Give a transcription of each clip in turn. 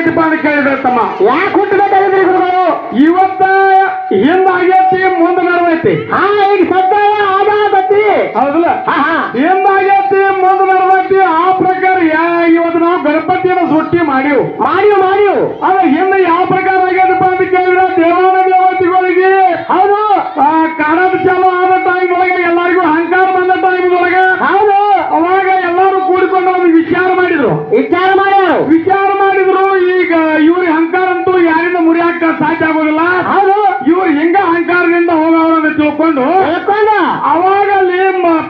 ಆಗೈತಿಪ್ಪ ಅಂತ ಕೇಳಿದ್ರೆ ತಮ್ಮ. ಯಾಕೆ ಹುಟ್ಟಬೇಕಾಗಿದ್ರಿ ಗುರುಗಳು? ಇವತ್ತ ಹಿಂದಾಗೈತಿ ಮುಂದೆ ನಡವೈತಿ ಹಾ ಈಗ ಸದ್ಯ ಆಗಾದತ್ತಿ ಹೌದಲ್ಲ? ಹಿಂದಾಗೈತಿ ಮುಂದೆ ನಡವೈತಿ ಆ ಪ್ರಕಾರ ಇವತ್ತು ನಾವು ಗಣಪತಿಯನ್ನು ಸೃಷ್ಟಿ ಮಾಡಿವು. ಮಾಡಿವು ಮಾಡಿವು. ಅದ ಹಿಂದೆ ಯಾವ ಪ್ರಕಾರ ಆಗ್ಯದಪ್ಪ ಅಂತ ಕೇಳಿದ್ರೆ ದೇವಾನ ದೇವತೆಗಳಿಗೆ ಹೌದು ಆ, ಕಾಣದ ಚಾಲು ಆದ ಟೈಮ್ ಒಳಗೆ ಎಲ್ಲರಿಗೂ ಅಹಂಕಾರ ಬಂದ ಟೈಮ್ ಒಳಗೆ ಹೌದು ಅವಾಗ ಎಲ್ಲರೂ ಕೂಡಿಕೊಂಡು ಒಂದು ವಿಚಾರ ಮಾಡಿದ್ರು ವಿಚಾರ ಮಾಡ್ಯಾರು ವಿಚಾರ ಮಾಡಿದ್ರು ಈಗ ಇವ್ರಿಗೆ ಅಹಂಕಾರ ಅಂತೂ ಯಾರಿಂದ ಮುರಿಯಾಕ ಸಾಧ್ಯ ಆಗೋದಿಲ್ಲ ಹೌದು ಇವ್ರು ಹಿಂಗ ಅಹಂಕಾರದಿಂದ ತಿಳ್ಕೊಂಡು ಹೇಳ್ಕೊಂಡ ಅವಾಗ ಅಲ್ಲಿ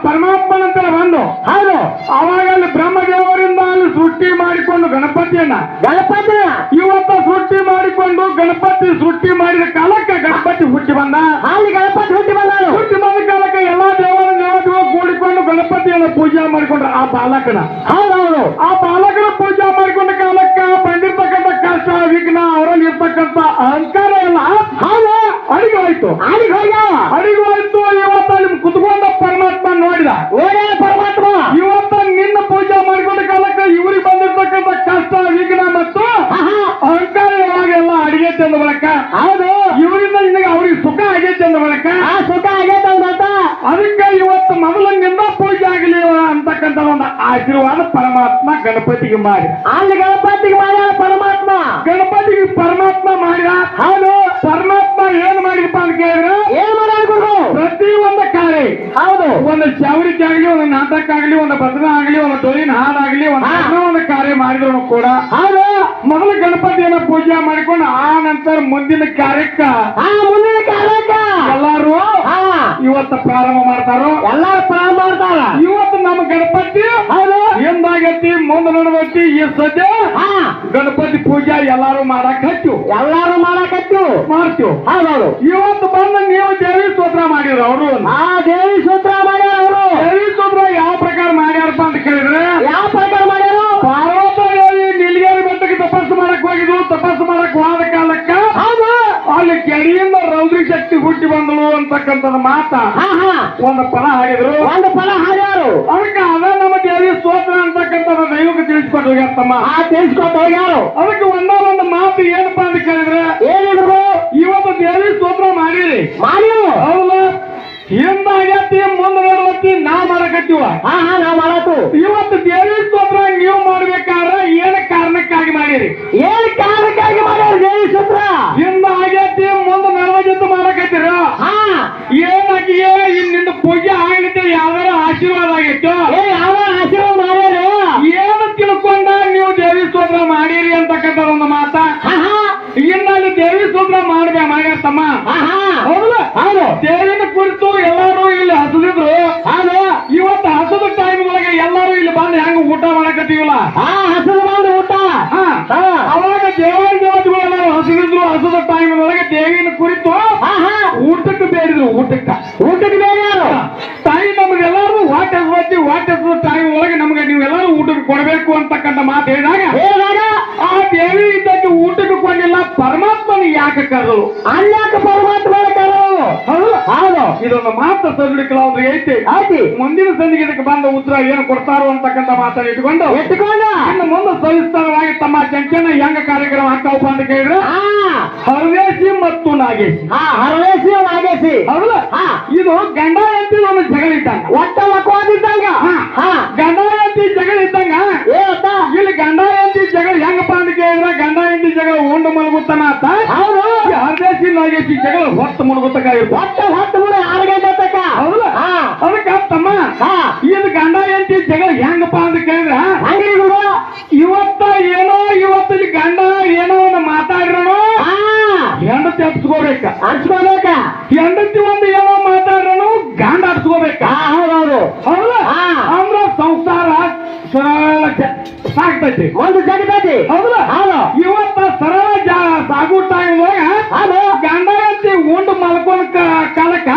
ಪರಮಾತ್ಮನಂತರ ಬಂದು ಹೌದು. ಅವಾಗ ಅಲ್ಲಿ ಬ್ರಹ್ಮದೇವರಿಂದ ಅಲ್ಲಿ ಸೃಷ್ಟಿ ಮಾಡಿಕೊಂಡು ಗಣಪತಿಯನ್ನ. ಗಣಪತಿ ಇವತ್ತ ಸೃಷ್ಟಿ ಮಾಡಿಕೊಂಡು ಗಣಪತಿ ಸೃಷ್ಟಿ ಮಾಡಿದ ಕಾಲಕ್ಕೆ ಗಣಪತಿ ಹುಟ್ಟಿ ಬಂದ. ಅಲ್ಲಿ ಗಣಪತಿ ಹುಟ್ಟಿ ಬಂದ ಹುಟ್ಟಿ ಬಂದ ಕಾಲಕ್ಕೆ ಎಲ್ಲಾ ದೇವರ ದೇವತೆಗಳು ಕೂಡಿಕೊಂಡು ಗಣಪತಿಯನ್ನ ಪೂಜೆ ಮಾಡಿಕೊಂಡ್ರ ಆ ಬಾಲಕನ. ಹೌದೌದು. ಹೌದು ಆ ಬಾಲಕನ ಪೂಜೆ ಮಾಡಿಕೊಂಡ ಕಾಲಕ್ಕೆ ಬಂದಿರ್ತಕ್ಕಂಥ ಕಷ್ಟ ವಿಘ್ನ ಅವರಲ್ಲಿ ಇರ್ತಕ್ಕಂಥ ಅಹಂಕಾರ ಎಲ್ಲ ಹೌದು. ಅಡಿಗೆ ಹೋಯ್ತು. ಆಡಿಗೆ ಅಡಿಗೆ ಹೌದು. ಇವರಿಂದ ನಿನಗೆ ಅವ್ರಿಗೆ ಸುಖ ಆಗೈತೆ ಅಂದ ಬಳಕ ಆ ಸುಖ ಆಗೈತೆ ಅಂತ ಅದಕ್ಕೆ ಇವತ್ತು ಮೊದಲಿನಿಂದ ಪೂಜೆ ಆಗಲಿ ಅಂತಕ್ಕಂಥ ಒಂದು ಆಶೀರ್ವಾದ ಪರಮಾತ್ಮ ಗಣಪತಿಗೆ ಮಾಡಿ. ಅಲ್ಲಿ ಗಣಪತಿಗೆ ಮಾಡ್ಯಾರ ಪರಮಾತ್ಮ. ಗಣಪತಿಗೆ ಪರಮಾತ್ಮ ಮಾಡಿದ. ಹೌದು. ಪರಮಾತ್ಮ ಏನ್ ಮಾಡಿದಪ್ಪ ಅಂತ ಕೇಳಿದ್ರೆ ಏನ್ ಮಾಡ್ಯಾರ ಗುರು ಪ್ರತಿ ಒಂದು ಕಾರ್ಯ ಹೌದು. ಒಂದು ಚವರಿಕೆ ಆಗ್ಲಿ ಒಂದು ನಾಟಕ ಆಗ್ಲಿ ಒಂದು ಭದ್ರ ಆಗ್ಲಿ ಒಂದು ದೊರಿನ ಹಾಡಾಗಲಿ ಒಂದು ಕಾರ್ಯ ಮಾಡಿದ್ರು ಕೂಡ ಹೌದು. ಮೊದಲು ಗಣಪತಿಯನ್ನ ಪೂಜೆ ಮಾಡಿಕೊಂಡು ಆ ನಂತರ ಮುಂದಿನ ಕಾರ್ಯಕ್ಕ ಆ ಮುಂದಿನ ಎಲ್ಲಾರು ಇವತ್ತು ಪ್ರಾರಂಭ ಮಾಡ್ತಾರೋ? ಎಲ್ಲಾರು ಪ್ರಾರಂಭ ಮಾಡ್ತಾರ. ಇವತ್ತು ನಮ್ಮ ಗಣಪತಿ ಹೌದು. ಹಿಂದಾಗೈತಿ ಮುಂದೆ ನಡವೈತಿ ಈ ಸದ್ಯ ಗಣಪತಿ ಪೂಜೆ ಎಲ್ಲಾರು ಮಾಡಕ್ ಹಚ್ಚು. ಎಲ್ಲಾರು ಮಾಡಕತ್ತು ಮಾಡ್ತೀವಿ ಹೌದೌದು. ಇವತ್ತು ಬಂದು ನೀವು ದೇವಿ ಸ್ತೋತ್ರ ಮಾಡಿದ್ರು ಅವರು ಆ ದೇವಿ ಸೂತ್ರ ಮಾಡ್ಯಾರ ಅವರು ದೇವಿ ಮಾತ ಹಾ ಹಾ. ಒಂದು ಪದ ಹಾಡಿದ್ರು. ಒಂದು ಫಲ ಹಾಡ್ಯಾರು. ಅದಕ್ಕೆ ಅದ ನಮ್ಮ ದೇವಿ ಸ್ತೋತ್ರ ಅಂತಕ್ಕಂಥದ್ದು ದೈವಕ್ಕೆ ತಿಳಿಸ್ಕೊಂಡು ಹೋಗ್ಯಾರಮ್ಮ ಆ ತಿಳಿಸ್ಕೊತ ಹೋಗ್ಯಾರು. ಅದಕ್ಕೆ ಒಂದೋ ಒಂದು ಮಾತು ಏನಪ್ಪ ಅಂತ ಕೇಳಿದ್ರೆ ಏನಿದ್ರು ಇವತ್ತು ದೇವಿ ಸ್ತೋತ್ರ ಮಾಡಿರಿ. ಮಾಡಿವು ಹೌದಲ್ಲ ಹಿಂದಾಗತ್ತಿ ಮುಂದೆ ನಡವತ್ತಿ ನಾ ಮಾಡಕತ್ತೀವ. ಹಾ ಹಾ ನಾ ಮಾಡತ್ತು ಇವತ್ತು ದೇವಿ ಸ್ತೋತ್ರ ನೀವು ಮಾಡ್ಬೇಕಾದ್ರೆ ಏನ ಕಾರಣಕ್ಕಾಗಿ ಮಾಡಿರಿ? ಏನ್ ಕಾರಣಕ್ಕಾಗಿ ಮಾಡ್ಯಾರ ದೇವಿ ಸೂತ್ರ ಹಿಂದಾಗತ್ತಿ ಮುಂದೆ ನಡವಜ್ಜತ್ತು ಮಾಡಕತ್ತೀರ ಹಾ ಏನಾಗಿಯೇ ನಿನ್ನ ಪೂಜೆ ಆಗ್ಲಿಕ್ಕೆ ಯಾವ್ದಾರ ಆಶೀರ್ವಾದ ಆಗಿತ್ತು ಏ ಯಾವ ಆಶೀರ್ವಾದ ಮಾಡ್ಯಾರ ಏನು ತಿಳ್ಕೊಂಡ ನೀವು ದೇವಿ ಸ್ತೋತ್ರ ಮಾಡಿರಿ ಅಂತಕ್ಕಂಥ ಒಂದು ಮಾತ ಇನ್ನಲ್ಲಿ ದೇವಿ ಸ್ತೋತ್ರ ಮಾಡ್ಬೇ ಮಾಡ್ಯಾರ ತಮ್ಮ. ಹಾ ಹಾ ಹೌದಲ್ಲ ಹೌದು. ದೇವಿನ ಕುರಿತು ಎಲ್ಲರೂ ಇಲ್ಲಿ ಹಸದಿದ್ರು. ಹೌದು. ಇವತ್ತು ಹಸದ ಟೈಮ್ ಒಳಗೆ ಎಲ್ಲರೂ ಇಲ್ಲಿ ಬಂದು ಹೆಂಗ ಊಟ ಮಾಡಕತ್ತೀವಲ್ಲ? ಹಾ ಹಸಿರು ಬಂದು ಊಟ. ಅವಾಗ ದೇವಾರಿ ದೇವತೆಗಳೆಲ್ಲ ಹಸದಿದ್ರು. ಹಸದ ಟೈಮ್ ಒಳಗೆ ದೇವಿನ ಕುರಿತು ಊಟಕ್ಕೆ ಬೇಡಿದ್ರು ಊಟಕ್ಕ. ಊಟಕ್ಕೆ ಬೇರೆ ಯಾರು ತಾಯಿ ನಮಗೆಲ್ಲರೂ ವಾಟ್ ಎಸ್ವತ್ತಿ ವಾಟ್ ಟೈಮ್ ಒಳಗೆ ನಮಗೆ ನೀವೆಲ್ಲರೂ ಊಟಕ್ಕೆ ಕೊಡಬೇಕು ಅಂತಕ್ಕಂಥ ಮಾತು ಹೇಳಿದಾಗ ಕರೆದಳು ಅನ್ಯಾಕ ಪರಮಾತ್ಮ ಹೌದು. ಇದೊಂದು ಮಾತು ಸಂದಿಡಿಕಲಾವ್ರಿಗೆ ಐತಿ. ಐತಿ ಮುಂದಿನ ಸಂದಿಗೆ ಇದಕ್ಕೆ ಬಂದ ಉತ್ತರ ಏನು ಕೊಡ್ತಾರೋ ಅಂತಕ್ಕಂಥ ಮಾತನ್ನು ಇಟ್ಕೊಂಡು ಇಟ್ಟುಕೊಂಡು ಇನ್ನು ಮುಂದೆ ಸವಿಸ್ತಾರವಾಗಿ ತಮ್ಮ ಜಂಕ್ಷನ್ ಹೆಂಗ ಕಾರ್ಯಕ್ರಮ ಹಾಕವಪ್ಪ ಅಂತ ಕೇಳಿದ್ರೆ ಹರವೇಶಿ ಮತ್ತು ನಾಗೇಶಿ. ಹಾ ಹರವೇಸಿ ನಾಗೇಶಿ. ಹೌದು. ಇದು ಗಂಡ ಎತ್ತಿ ಒಂದು ಜಗಳ ಇದ್ದಂಗ ಒಟ್ಟ. ಹಾ. ಗಂಡ ಎತ್ತಿ ಜಗಳ ಇದ್ದಂಗ ಇಲ್ಲಿ ಗಂಡ ಎತ್ತಿ ಜಗಳ ಹೆಂಗಪ್ಪ ಅಂತ ಕೇಳಿದ್ರೆ ಗಂಡ ಹೆಂಡತಿ ಜಗಳ ಉಂಡು ಮಲಗುತ್ತಾನ ಅಂತ. ಹೌದು. ಹರದೇಶಿ ನಾಗೇಶಿ ಜಗಳ ಹೊತ್ತ ಮುಳುಗುತ್ತಕ್ಕಾಗಿರ್ಬೋದು ಒಟ್ಟ ಹತ್ತು ಮೂರು ಆರು ಗಂಟೆ ಹೌದಲ್ಲ? ಅದಕ್ಕೆ ತಮ್ಮ ಇದು ಗಂಡ ಎಂತಿ ಜಗಳ ಹೆಂಗಪ್ಪ ಅಂತ ಕೇಳಿದ್ರ? ಹಂಗ್ರಿ ಗುರು? ಇವತ್ತ ಏನೋ ಇವತ್ತು ಗಂಡ ಏನೋ ಒಂದು ಮಾತಾಡಿರೋನು? ಹಾ. ಹೆಂಡತಿ ಹಚ್ಕೋಬೇಕ ಹಚ್ಕೋಬೇಕ ಹೆಂಡತಿ ಒಂದು ಏನೋ ಮಾತಾಡಿರೋನು ಗಂಡ ಹಚ್ಕೋಬೇಕ ಹೌದೌದು. ಹೌದು. ಅಂದ್ರ ಸಂಸಾರ ಸರಳ ಸಾಗ್ತೈತಿ ಒಂದು ಜಗತೈತಿ ಹೌದು ಹೌದು. ಇವತ್ತ ಉಂಡು ಮಲ್ಕೊಂಡ್ ಕ- ಕಾಲಕ್ಕ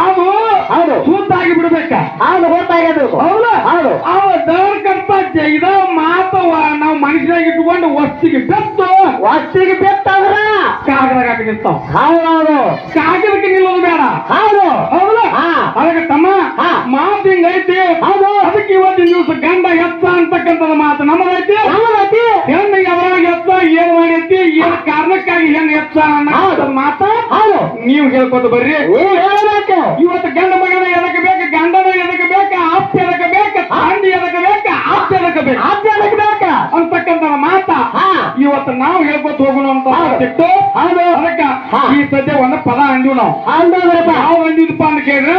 ಅದು ಹೌದು. ಸೂತಾಗಿ ಬಿಡ್ಬೇಕ. ಹೌದು ಗೊತ್ತಾಗದು ಹೌದಾ? ಹೌದು. ಅವ ದರ್ಕರ್ತ ಇದ ಮಾತವ ನಾವು ಮನುಷ್ಯನಾಗ ಇಟ್ಕೊಂಡು ವಸ್ತಿಗೆ ಬೆತ್ತು. ವಸ್ತಿಗೆ ಬೆತ್ತಂದ್ರ? ಕಾಗದಾಗ ನಿಂತಾವ ಹೌದೌದು. ಕಾಗದಕ್ಕೆ ನಿಲ್ಲೋದು ಬೇಡ. ಹೌದು. ಹೌದು? ಅದಕ್ಕೆ ತಮ್ಮ. ಮಾತು ಹಿಂಗೈತಿ ಹೌದು. ಅದಕ್ಕೆ ಇವತ್ತಿನ ದಿವಸ ಗಂಡ ಎತ್ತ ಅಂತಕ್ಕಂಥದ್ದು ಮಾತು ನಮ್ಮದೈತಿ ನಮ್ಮದೈತಿ ಹೆಣ್ಣು ಯಾವಾಗ ಎತ್ತ ಹೆಣ್ಣು ಎತ್ತ ಅನ್ನೋ ನೀವು ಹೇಳ್ಕೊತ ಬರ್ರಿ. ಇವತ್ತು ಗಂಡ ಮಗನ ಎದಕ್ಕೆ ಬೇಕು ಗಂಡನ ಎದಕ್ಕೆ ಬೇಕು ಆಪ್ತ ಎದಕ್ಕೆ ಬೇಕು ತಂಡಿ ಎದಕ್ಕೆ ಬೇಕು ಆಪ್ತ ಎದಕ್ಕೆ ಬೇಕು? ಆದ್ಯಕ್ಕೆ ಬೇಕ? ಅಂತಕ್ಕಂತ ಮಾತ. ಇವತ್ತು ನಾವು ಹೇಳ್ಕೊತ ಹೋಗೋಣ ಅಂತ ಹೌದು. ಹೌದು. ಅದಕ್ಕ ಈ ಸದ್ಯ ಒಂದು ಪದ ಅಂದಿವ್ ನಾವು. ಯಾವ ಅಂದಿದ್ಪ ಅಂತ ಕೇಳ್ರಿ.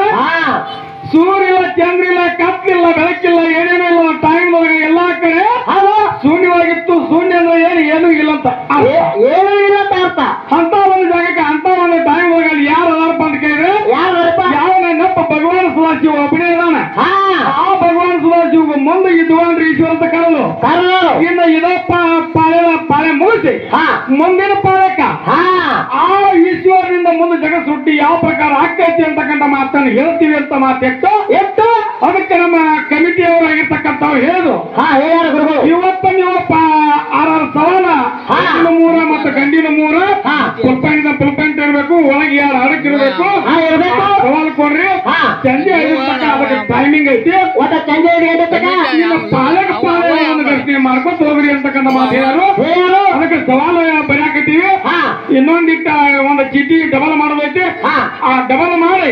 ಸೂರ್ಯ ಇಲ್ಲ ಚಂದ್ರ ಇಲ್ಲ ಕತ್ಲಿಲ್ಲ ಬೆಳಕಿಲ್ಲ ಏನೇನೋ ಇಲ್ಲ ಟೈಮ್ ಎಲ್ಲಾ ಕಡೆ ಶೂನ್ಯವಾಗಿತ್ತು. ಶೂನ್ಯ ಅಂದ್ರೆ ಏನು? ಏನೂ ಇಲ್ಲ ಅಂತ ಏನೂ ಇಲ್ಲ ಅಂತ ಅರ್ಥ. ಅಂತ ಒಂದು ಜಾಗಕ್ಕೆ ಅಂತ ಒಂದು ಟೈಮ್ ಕರಲು ಇನ್ನು ಇದಪ್ಪ ಪಾಳೆ ಪಾಳೆ ಮುಗಿಸಿ. ಹಾ. ಮುಂದಿನ ಪಾಳಕ ಹಾ. ಆ ಈಶ್ವರನಿಂದ ಮುಂದೆ ಜಗತ್ ಸುಟ್ಟಿ ಯಾವ ಪ್ರಕಾರ ಆಗ್ತೈತಿ ಅಂತಕ್ಕಂಥ ಮಾತನ್ನು ಹೇಳ್ತೀವಿ ಅಂತ ಮಾತು ಎಷ್ಟು? ಅದಕ್ಕೆ ನಮ್ಮ ಕಮಿಟಿ ಅವರಾಗಿರ್ತಕ್ಕಂಥವ್ರು ಹೇಳಿದ್ರು ಆರ್ ಇವತ್ತ ನೀವು ಆರ್ ಆರಾರು ಸವಾಲ. ಹೆಣ್ಣಿನ ಮೂರ ಮತ್ತು ಗಂಡಿನ ಮೂರ ಹಾ. ಪುಲ್ಪಂಟ್ ಇರಬೇಕು ಒಳಗೆ ಯಾರು ಅದಕ್ಕೆ ಇರಬೇಕು. ಸವಾಲ್ ಕೊಡ್ರಿ. ಐದು ತನಕ ಅದಕ್ಕೆ ಟೈಮಿಂಗ್ ಐತಿ. ಒಟ್ಟ ಚಂದ ಪಾಲಕ ಮಾಡ್ಕೊತ ಹೋಗ್ರಿ ಅಂತಕ್ಕಂಥ ಮಾತು ಹೇಳಾರು. ಹೇಳು ಅದಕ್ಕೆ ಸವಾಲು ಬರ್ಯಾಕತ್ತೀವಿ. ಇನ್ನೊಂದಿಟ್ಟ ಒಂದು ಚೀಟಿ ಡಬಲ್ ಮಾಡಬೇಕು? ಆ ಡಬಲ್ ಮಾಡಿ